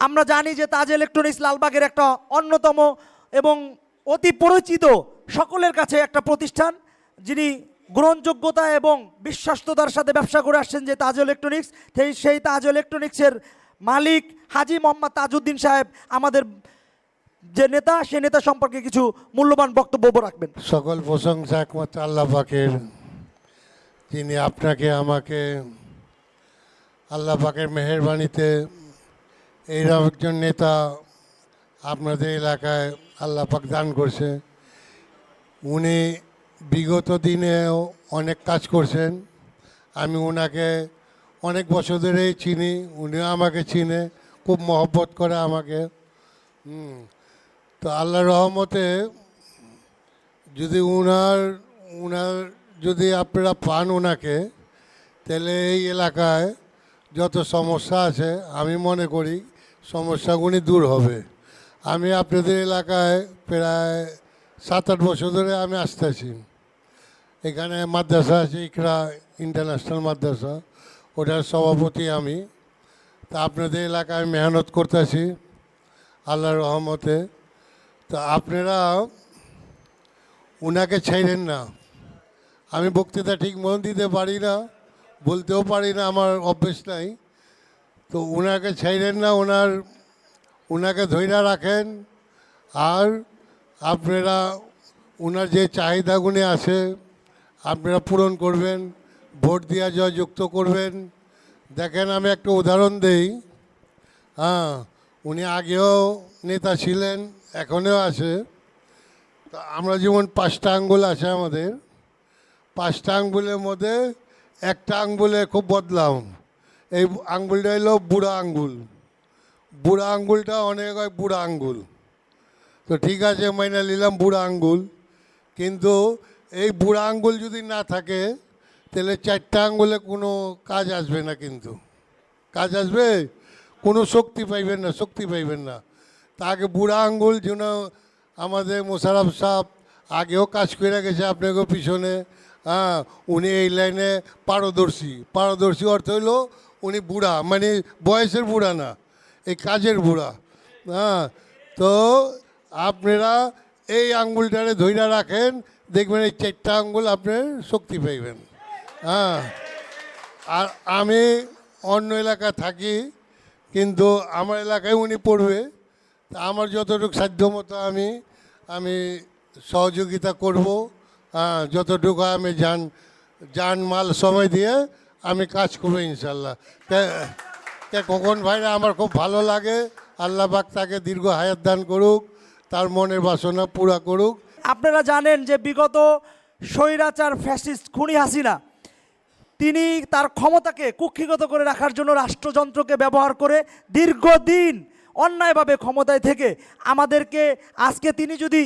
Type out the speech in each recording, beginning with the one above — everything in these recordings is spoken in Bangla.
আমরা জানি যে তাজ ইলেকট্রনিক্স লালবাগের একটা অন্যতম এবং অতি পরিচিত সকলের কাছে একটা প্রতিষ্ঠান, যিনি গ্রহণযোগ্যতা এবং বিশ্বস্ততার সাথে ব্যবসা করে আসছেন যে তাজ ইলেকট্রনিক্স। সেই সেই তাজ ইলেকট্রনিক্সের মালিক হাজি মোহাম্মদ তাজউদ্দিন সাহেব আমাদের যে নেতা, সে নেতা সম্পর্কে কিছু মূল্যবান বক্তব্য রাখবেন। সকল প্রশংসা একমাত্র আল্লাহ পাকের। যিনি আপনাকে, আমাকে আল্লাহ পাকের মেহরবানিতে এইরকম একজন নেতা আপনাদের এলাকায় আল্লাহ পাক দান করছে উনি বিগত দিনেও অনেক কাজ করছেন আমি ওনাকে অনেক বছর ধরেই চিনি, উনিও আমাকে চিনে, খুব মহব্বত করে আমাকে। তো আল্লাহ রহমতে যদি উনার উনার যদি আপনারা পান ওনাকে তাহলে এই এলাকায় যত সমস্যা আছে, আমি মনে করি সমস্যাগুলি দূর হবে। আমি আপনাদের এলাকায় প্রায় সাত আট বছর ধরে আমি আসতেছি এখানে মাদ্রাসা আছে, ইকরা ইন্টারন্যাশনাল মাদ্রাসা। ওটার সভাপতি আমি। তা আপনাদের এলাকায় মেহনত করতেছি আল্লাহর রহমতে। তো আপনারা ওনাকে ছাইলেন না। আমি বক্তৃতা ঠিক মন দিতে পারি না, বলতেও পারি না, আমার অভ্যেস নাই। তো ওনাকে ছাইলেন না ওনার ওনাকে ধৈর্য রাখেন। আর আপনারা ওনার যে চাহিদাগুলি আছে, আপনারা পূরণ করবেন, ভোট দিয়া জয়যুক্ত করবেন। দেখেন, আমি একটা উদাহরণ দেই। হ্যাঁ উনি আগেও নেতা ছিলেন, এখনও আছে। তা আমরা যেমন পাঁচটা আঙ্গুল আছে আমাদের, পাঁচটা আঙ্গুলের মধ্যে একটা আঙ্গুলে খুব বদলাম এই আঙ্গুলটা হলো বুড়া আঙ্গুল। বুড়া আঙ্গুলটা অনেক হয় বুড়া আঙ্গুল। তো ঠিক আছে, মাইনা নিলাম বুড়া আঙ্গুল। কিন্তু এই বুড়া আঙ্গুল যদি না থাকে, তাহলে চারটা আঙ্গুলে কোনো কাজ আসবে না কিন্তু। কাজ আসবে? কোনো শক্তি পাইবেন না, শক্তি পাইবেন না। তাকে বুড়া আঙ্গুল যেন আমাদের মোশারফ সাহেব আগেও কাজ করে গেছে আপনাকে পিছনে। হ্যাঁ উনি এই লাইনে পারদর্শী। পারদর্শী অর্থ হইল উনি বুড়া মানে বয়সের বুড়া না, এই কাজের বুড়া। হ্যাঁ তো আপনারা এই আঙ্গুলটারে ধৈর্য রাখেন, দেখবেন এই চারটা আঙ্গুল আপনার শক্তি পাইবেন। হ্যাঁ আর আমি অন্য এলাকায় থাকি, কিন্তু আমার এলাকায় উনি পড়বে, তা আমার যতটুকু সাধ্য মতো আমি আমি সহযোগিতা করব হ্যাঁ যতটুকু আমি যান যান মাল সময় দিয়ে আমি কাজ করব ইনশাল্লাহ। তে কে কখন ভাইরা আমার খুব ভালো লাগে। আল্লাহ বাক তাকে দীর্ঘ হায়াত দান করুক, তার মনের বাসনা পুরা করুক। আপনারা জানেন যে বিগত স্বৈরাচার ফ্যাসিস্ট খুনি হাসিনা, তিনি তার ক্ষমতাকে কুক্ষিগত করে রাখার জন্য রাষ্ট্রযন্ত্রকে ব্যবহার করে দীর্ঘদিন অন্যায়ভাবে ক্ষমতায় থেকে আমাদেরকে আজকে তিনি যদি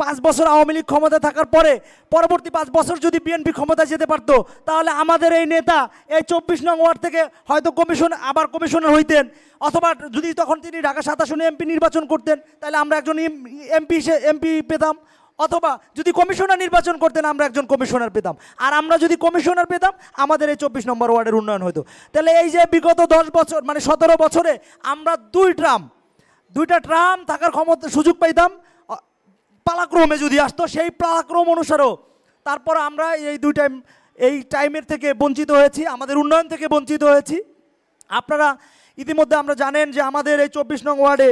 পাঁচ বছর আওয়ামী লীগ ক্ষমতায় থাকার পরে পরবর্তী পাঁচ বছর যদি বিএনপি ক্ষমতায় যেতে পারতো, তাহলে আমাদের এই নেতা এই চব্বিশ নং ওয়ার্ড থেকে হয়তো কমিশন, আবার কমিশনার হইতেন। অথবা যদি তখন তিনি ঢাকা সাতাশনে এমপি নির্বাচন করতেন, তাহলে আমরা একজন এমপি এমপি পেতাম। অথবা যদি কমিশনার নির্বাচন করতেন আমরা একজন কমিশনার পেতাম। আর আমরা যদি কমিশনার পেতাম, আমাদের এই চব্বিশ নম্বর ওয়ার্ডের উন্নয়ন হতো তাহলে এই যে বিগত দশ বছর মানে সতেরো বছরে আমরা দুই ট্রাম, দুইটা ট্রাম থাকার ক্ষমতা, সুযোগ পাইতাম। পালাক্রমে যদি আসতো, সেই পালাক্রম অনুসারেও তারপর আমরা এই দুই টাইম, এই টাইমের থেকে বঞ্চিত হয়েছি, আমাদের উন্নয়ন থেকে বঞ্চিত হয়েছি। আপনারা ইতিমধ্যে আমরা জানেন যে আমাদের এই চব্বিশ নং ওয়ার্ডে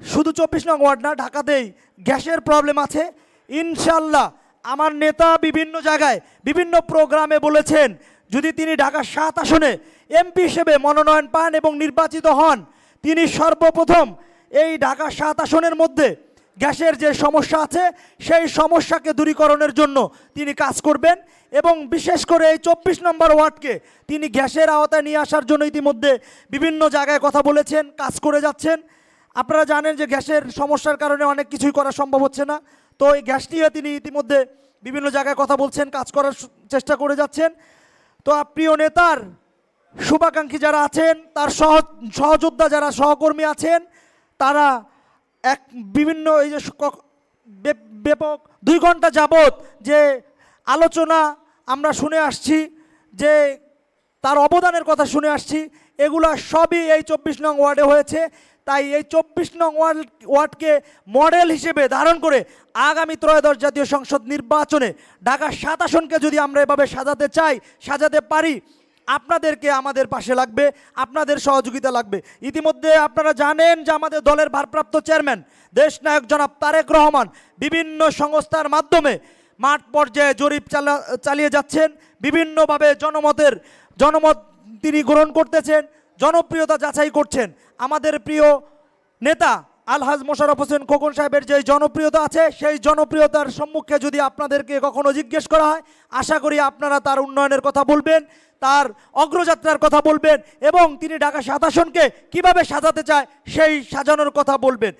শুধু চব্বিশ নং ওয়ার্ড না, ঢাকাতেই গ্যাসের প্রবলেম আছে। ইনশাল্লাহ আমার নেতা বিভিন্ন জায়গায় বিভিন্ন প্রোগ্রামে বলেছেন, যদি তিনি ঢাকা সাত আসনে এমপি হিসেবে মনোনয়ন পান এবং নির্বাচিত হন, তিনি সর্বপ্রথম এই ঢাকা সাত আসনের মধ্যে গ্যাসের যে সমস্যা আছে, সেই সমস্যাকে দূরীকরণের জন্য তিনি কাজ করবেন এবং বিশেষ করে এই চব্বিশ নম্বর ওয়ার্ডকে তিনি গ্যাসের আওতায় নিয়ে আসার জন্য ইতিমধ্যে বিভিন্ন জায়গায় কথা বলেছেন, কাজ করে যাচ্ছেন। আপনারা জানেন যে গ্যাসের সমস্যার কারণে অনেক কিছুই করা সম্ভব হচ্ছে না। তো এই গ্যাস নিয়ে তিনি ইতিমধ্যে বিভিন্ন জায়গায় কথা বলছেন, কাজ করার চেষ্টা করে যাচ্ছেন। তো প্রিয় নেতার শুভাকাঙ্ক্ষী যারা আছেন, তার সহ সহযোদ্ধা যারা সহকর্মী আছেন, তারা এক বিভিন্ন এই যে ব্যাপক দুই ঘণ্টা যাবত যে আলোচনা আমরা শুনে আসছি, যে তার অবদানের কথা শুনে আসছি, এগুলা সবই এই চব্বিশ নং ওয়ার্ডে হয়েছে। তাই এই চব্বিশ নং ওয়ার্ড, ওয়ার্ডকে মডেল হিসেবে ধারণ করে আগামী ত্রয়োদশ জাতীয় সংসদ নির্বাচনে ঢাকা সাত আসনকে যদি আমরা এভাবে সাজাতে চাই, সাজাতে পারি, আপনাদেরকে আমাদের পাশে লাগবে, আপনাদের সহযোগিতা লাগবে। ইতিমধ্যে আপনারা জানেন যে আমাদের দলের ভারপ্রাপ্ত চেয়ারম্যান দেশ নায়ক জনাব তারেক রহমান বিভিন্ন সংস্থার মাধ্যমে মাঠ পর্যায়ে জরিপ চালা, চালিয়ে যাচ্ছেন। বিভিন্নভাবে জনমতের, জনমত তিনি গ্রহণ করতেছেন। জনপ্রিয়তা যাচাই করছেন। আমাদের প্রিয় নেতা আলহাজ মোশারফ হোসেন খোকন সাহেবের যে জনপ্রিয়তা আছে, সেই জনপ্রিয়তার সম্মুখে যদি আপনাদেরকে কখনো জিজ্ঞেস করা হয়, আশা করি আপনারা তার উন্নয়নের কথা বলবেন, তার অগ্রযাত্রার কথা বলবেন এবং তিনি ঢাকা সাত আসনকে কীভাবে সাজাতে চায়, সেই সাজানোর কথা বলবেন।